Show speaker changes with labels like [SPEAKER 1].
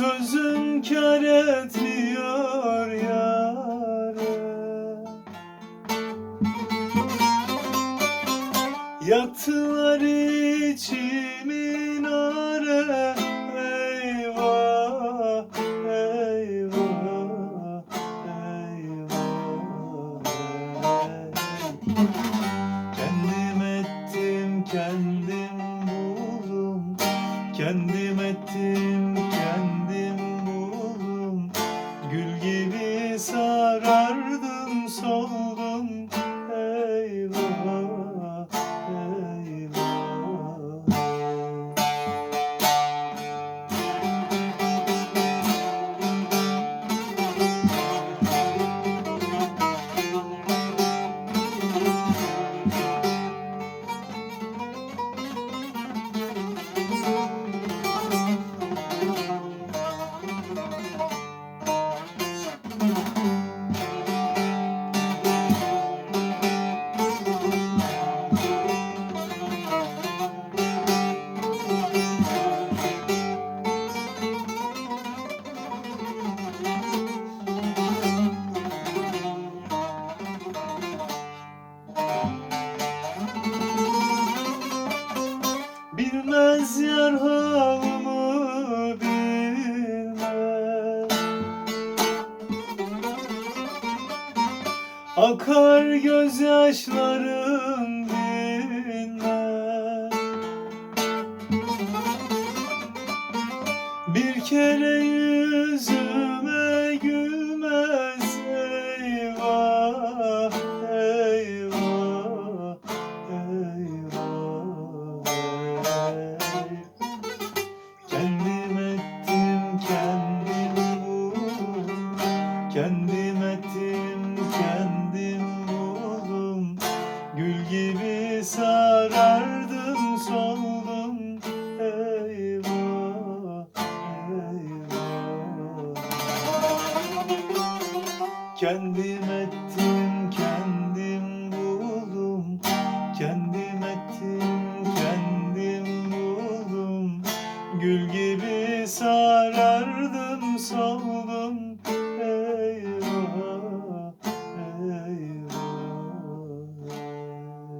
[SPEAKER 1] inkar etmiyor yarı Yaktılar içimin arı Eyvah, eyvah, eyvah. Kendim ettim, kendim buldum. Kendim ettim, sarardım, soldum Bilmez yar halımı bilmez. Akar gözyaşlarım Kendim ettim, kendim buldum. Kendim ettim, kendim buldum. Gül gibi sarardım, soldum